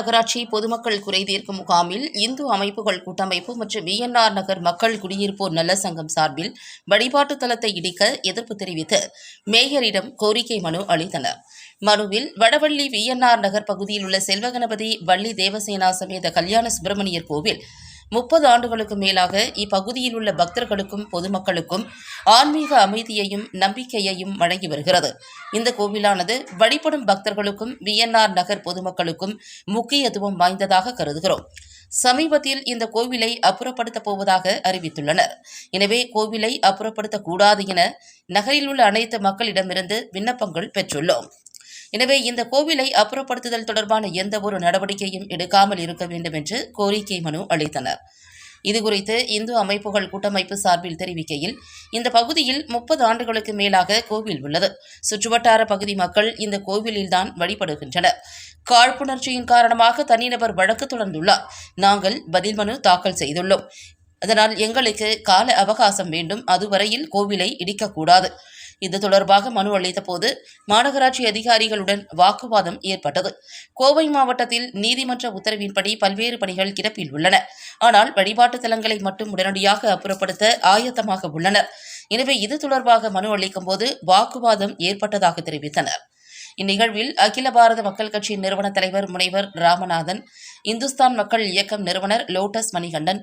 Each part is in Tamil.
மாநகராட்சி பொதுமக்கள் குறைதீர்க்கும் முகாமில் இந்து அமைப்புகள் கூட்டமைப்பு மற்றும் விஎன்ஆர் நகர் மக்கள் குடியிருப்போர் நல சங்கம் சார்பில் வழிபாட்டு தலத்தை இடிக்க எதிர்ப்பு தெரிவித்து மேயரிடம் கோரிக்கை மனு அளித்தனர். மனுவில் வடவள்ளி விஎன்ஆர் நகர் பகுதியில் உள்ள செல்வகணபதி வள்ளி தேவசேனா சமேத கல்யாண சுப்பிரமணியர் கோவில் முப்பது ஆண்டுகளுக்கு மேலாக இப்பகுதியில் உள்ள பக்தர்களுக்கும் பொதுமக்களுக்கும் ஆன்மீக அமைதியையும் நம்பிக்கையையும் வழங்கி வருகிறது. இந்த கோவிலானது வழிபடும் பக்தர்களுக்கும் விஎன்ஆர் நகர் பொதுமக்களுக்கும் முக்கியத்துவம் வாய்ந்ததாக கருதுகிறோம். சமீபத்தில் இந்த கோவிலை அப்புறப்படுத்தப் போவதாக அறிவித்துள்ளனர். எனவே கோவிலை அப்புறப்படுத்தக்கூடாது என நகரில் உள்ள அனைத்து மக்களிடமிருந்து விண்ணப்பங்கள் பெற்றுள்ளோம். எனவே இந்த கோவிலை அப்புறப்படுத்துதல் தொடர்பான எந்த ஒரு நடவடிக்கையும் எடுக்காமல் இருக்க வேண்டும் என்று கோரிக்கை மனு அளித்தனர். இதுகுறித்து இந்து அமைப்புகள் கூட்டமைப்பு சார்பில் தெரிவிக்கையில் இந்த பகுதியில் முப்பது ஆண்டுகளுக்கு மேலாக கோவில் உள்ளது. சுற்றுவட்டார பகுதி மக்கள் இந்த கோவிலில்தான் வழிபடுகின்றனர். காழ்ப்புணர்ச்சியின் காரணமாக தனிநபர் வழக்கு தொடர்ந்துள்ளார். நாங்கள் பதில் மனு தாக்கல் செய்துள்ளோம். அதனால் எங்களுக்கு கால அவகாசம் வேண்டும். அதுவரையில் கோவிலை இடிக்கக்கூடாது. இது தொடர்பாக மனு அளித்த போது மாநகராட்சி அதிகாரிகளுடன் வாக்குவாதம் ஏற்பட்டது. கோவை மாவட்டத்தில் நீதிமன்ற உத்தரவின்படி பல்வேறு பணிகள் கிடப்பில் உள்ளன. ஆனால் வழிபாட்டு தலங்களை மட்டும் உடனடியாக அப்புறப்படுத்த ஆயத்தமாக உள்ளனர். எனவே இது தொடர்பாக மனு அளிக்கும் போது வாக்குவாதம் ஏற்பட்டதாக தெரிவித்தனர். இந்நிகழ்வில் அகில பாரத மக்கள் கட்சியின் நிறுவன தலைவர் முனைவர் ராமநாதன் இந்துஸ்தான் மக்கள் இயக்கம் நிறுவனர் லோட்டஸ் மணிகண்டன்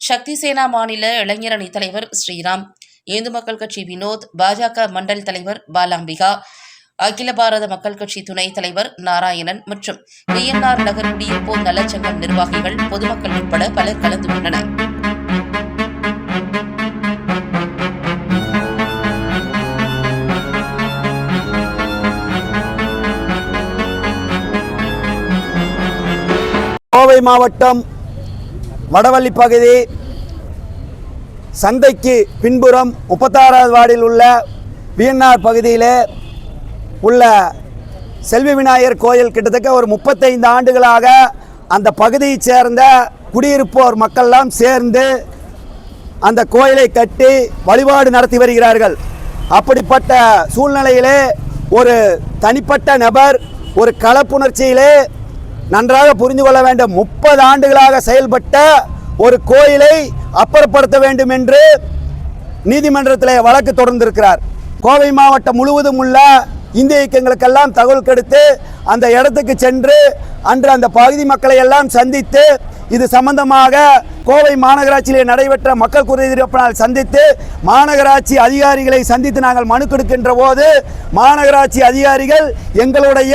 சக்தி சேனா மாநில இளைஞரணி தலைவர் ஸ்ரீராம் இந்து மக்கள் கட்சி வினோத் பாஜக மண்டல் தலைவர் பாலாம்பிகா அகில பாரத மக்கள் கட்சி துணைத் தலைவர் நாராயணன் மற்றும் விஎன்ஆர் நகர் குடியிருப்போர் நலச்சங்கம் நிர்வாகிகள் பொதுமக்கள் உட்பட பலர் கலந்து கொண்டனர். கோவை மாவட்டம் வடவள்ளி பகுதி சந்தைக்கு பின்புறம் முப்பத்தாறாவது வார்டில் உள்ள விஎன்ஆர் பகுதியிலே உள்ள செல்வி விநாயகர் கோயில் கிட்டத்தட்ட ஒரு முப்பத்தைந்து ஆண்டுகளாக அந்த பகுதியைச் சேர்ந்த குடியிருப்போர் மக்கள்லாம் சேர்ந்து அந்த கோயிலை கட்டி வழிபாடு நடத்தி வருகிறார்கள். அப்படிப்பட்ட சூழ்நிலையிலே ஒரு தனிப்பட்ட நபர் ஒரு கலப்புணர்ச்சியிலே நன்றாக புரிந்து கொள்ள வேண்டும். முப்பது ஆண்டுகளாக செயல்பட்ட ஒரு கோயிலை அப்புறப்படுத்த வேண்டும் என்று நீதிமன்றத்தில் வழக்கு தொடர்ந்திருக்கிறார். கோவை மாவட்டம் முழுவதும் உள்ள இந்திய இயக்கங்களுக்கெல்லாம் தகவல் கெடுத்து அந்த இடத்துக்கு சென்று அன்று அந்த பகுதி மக்களை எல்லாம் சந்தித்து இது சம்பந்தமாக கோவை மாநகராட்சியிலே நடைபெற்ற மக்கள் குறைதீர்ப்பினால் சந்தித்து மாநகராட்சி அதிகாரிகளை சந்தித்து நாங்கள் மனு கொடுக்கின்ற போது மாநகராட்சி அதிகாரிகள் எங்களுடைய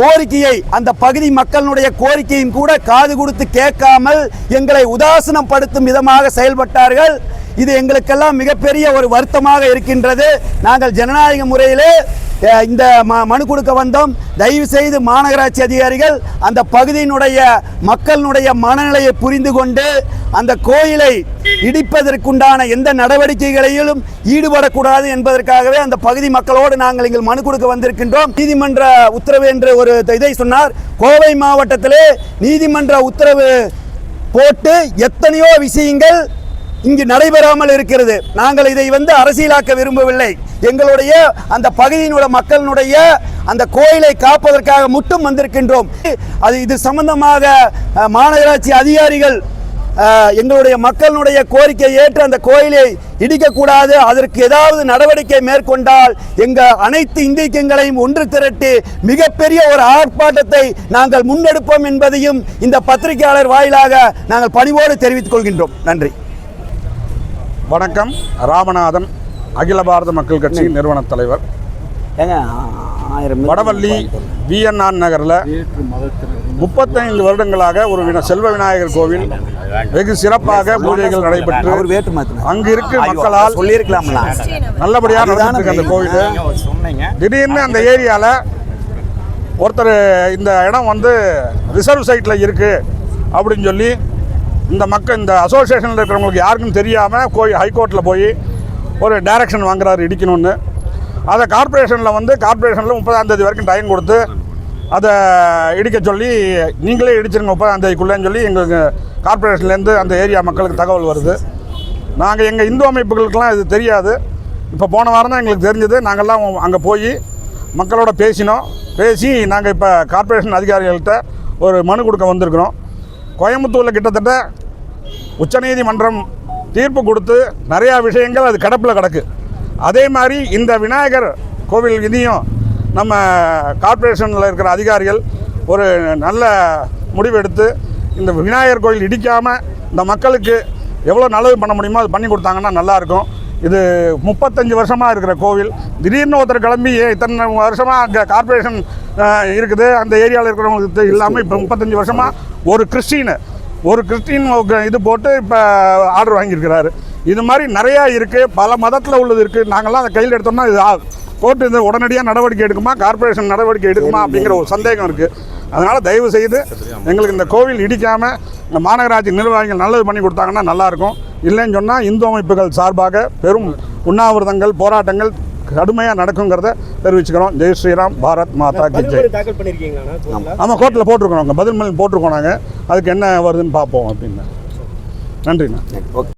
கோரிக்கையை அந்த பகுதி மக்களுடைய கோரிக்கையும் கூட காது கொடுத்து கேட்காமல் எங்களை உதாசனப்படுத்தும் விதமாக செயல்பட்டார்கள். இது எங்களுக்கெல்லாம் மிகப்பெரிய ஒரு வருத்தமாக இருக்கின்றது. நாங்கள் ஜனநாயக முறையிலே இந்த ம- மனு கொடுக்க வந்தோம். தயவு செய்து மாநகராட்சி அதிகாரிகள் அந்த பகுதியினுடைய மக்களினுடைய மனநிலையை புரிந்து கொண்டு அந்த கோயிலை இடிப்பதற்குண்டான எந்த நடவடிக்கைகளிலும் ஈடுபடக்கூடாது என்பதற்காகவே அந்த பகுதி மக்களோடு நாங்கள் எங்கள் மனு கொடுக்க வந்திருக்கின்றோம். நீதிமன்ற உத்தரவு என்று ஒரு இதை சொன்னார். கோவை மாவட்டத்திலே நீதிமன்ற உத்தரவு போட்டு எத்தனையோ விஷயங்கள் இங்கு நடைபெறாமல் இருக்கிறது. நாங்கள் இதை வந்து அரசியலாக்க விரும்பவில்லை. எங்களுடைய அந்த பகுதியினுடைய மக்களினுடைய அந்த கோயிலை காப்பதற்காக மட்டும் வந்திருக்கின்றோம். அது இது சம்பந்தமாக மாநகராட்சி அதிகாரிகள் எங்களுடைய மக்களுடைய கோரிக்கை ஏற்று அந்த கோயிலை இடிக்கக்கூடாது. அதற்கு ஏதாவது நடவடிக்கை மேற்கொண்டால் எங்கள் அனைத்து இந்தியங்களையும் ஒன்று திரட்டி மிகப்பெரிய ஒரு ஆர்ப்பாட்டத்தை நாங்கள் முன்னெடுப்போம் என்பதையும் இந்த பத்திரிகையாளர் வாயிலாக நாங்கள் பணிவோடு தெரிவித்துக் கொள்கின்றோம். நன்றி. வணக்கம். ராமநாதன் அகில பாரத மக்கள் கட்சி நிறுவன தலைவர். ஏங்க ஆயிரம் வடவள்ளி விஎன்ஆர் நகரில் முப்பத்தைந்து வருடங்களாக ஒரு வின- செல்வ விநாயகர் கோவில். வெகு சிறப்பாக பூஜைகள் நடைபெற்று. அங்கு இருக்கும் மக்களால் சொல்லியிருக்கலாம்ல. நல்லபடியாக நடந்துட்டு அந்த கோவில். திடீர்னு அந்த ஏரியாவில் ஒருத்தர் இந்த இடம் வந்து ரிசர்வ் சைட்டில் இருக்குது அப்படின்னு சொல்லி இந்த மக்கள் இந்த அசோசியேஷனில் இருக்கிறவங்களுக்கு யாருக்கும் தெரியாமல் போய் ஹைகோர்ட்டில் போய் ஒரு டைரக்ஷன் வாங்குறாரு இடிக்கணும்னு. அதை கார்ப்பரேஷனில் வந்து கார்ப்பரேஷனில் முப்பதாந்தேதி வரைக்கும் டைம் கொடுத்து அதை இடிக்க சொல்லி நீங்களே இடிச்சிருங்க முப்பதாந்தேதிக்குள்ளேன்னு சொல்லி எங்களுக்கு கார்ப்பரேஷன்லேருந்து அந்த ஏரியா மக்களுக்கு தகவல் வருது. நாங்கள் எங்கள் இந்து அமைப்புகளுக்கெல்லாம் இது தெரியாது. இப்போ போன வாரம் தான் எங்களுக்கு தெரிஞ்சது. நாங்கள்லாம் அங்கே போய் மக்களோட பேசினோம். பேசி நாங்கள் இப்போ கார்ப்பரேஷன் அதிகாரிகள்கிட்ட ஒரு மனு கொடுக்க வந்திருக்கிறோம். கோயம்புத்தூரில் கிட்டத்தட்ட உச்சநீதிமன்றம் தீர்ப்பு கொடுத்து நிறையா விஷயங்கள் அது கிடப்பில் கிடக்கு. அதே மாதிரி இந்த விநாயகர் கோவில் இதையும் நம்ம கார்ப்பரேஷனில் இருக்கிற அதிகாரிகள் ஒரு நல்ல முடிவெடுத்து இந்த விநாயகர் கோயில் இடிக்காமல் இந்த மக்களுக்கு எவ்வளோ நல்லது பண்ண முடியுமோ அது பண்ணி கொடுத்தாங்கன்னா நல்லாயிருக்கும். இது முப்பத்தஞ்சு வருஷமாக இருக்கிற கோவில். திடீர்னு ஒருத்தர் கிளம்பி இத்தனை வருஷமாக அங்கே கார்ப்பரேஷன் இருக்குது. அந்த ஏரியாவில் இருக்கிறவங்களுக்கு இல்லாமல் இப்போ முப்பத்தஞ்சு வருஷமாக ஒரு கிறிஸ்டின் ஒரு கிறிஸ்டின் இது போட்டு இப்போ ஆர்டர் வாங்கியிருக்கிறாரு. இது மாதிரி நிறையா இருக்குது பல மதத்தில் உள்ளது இருக்குது நாங்கள்லாம் அதை கையில் எடுத்தோம்னா இது கோர்ட்டு இது உடனடியாக நடவடிக்கை எடுக்குமா கார்ப்பரேஷன் நடவடிக்கை எடுக்குமா அப்படிங்கிற ஒரு சந்தேகம் இருக்குது அதனால் தயவு செய்து எங்களுக்கு இந்த கோவில் இடிக்காமல் இந்த மாநகராட்சி நிர்வாகிகள் நல்லது பண்ணி கொடுத்தாங்கன்னா நல்லாயிருக்கும் இல்லைன்னு சொன்னால் இந்து அமைப்புகள் சார்பாக பெரும் உண்ணாவிரதங்கள் போராட்டங்கள் கடுமையாக நடக்குங்கிறத தெரிவிச்சுக்கிறோம். ஜெய் ஸ்ரீராம் பாரத் மாதா கி ஜெய்? ஆமாம் கோர்ட்டில் போட்டிருக்கோம். நாங்கள் பதில் மொழி போட்டிருக்கோம் நாங்கள் அதுக்கு என்ன வருதுன்னு பார்ப்போம் அப்படின்னு. நன்றிண்ணா. ஓகே.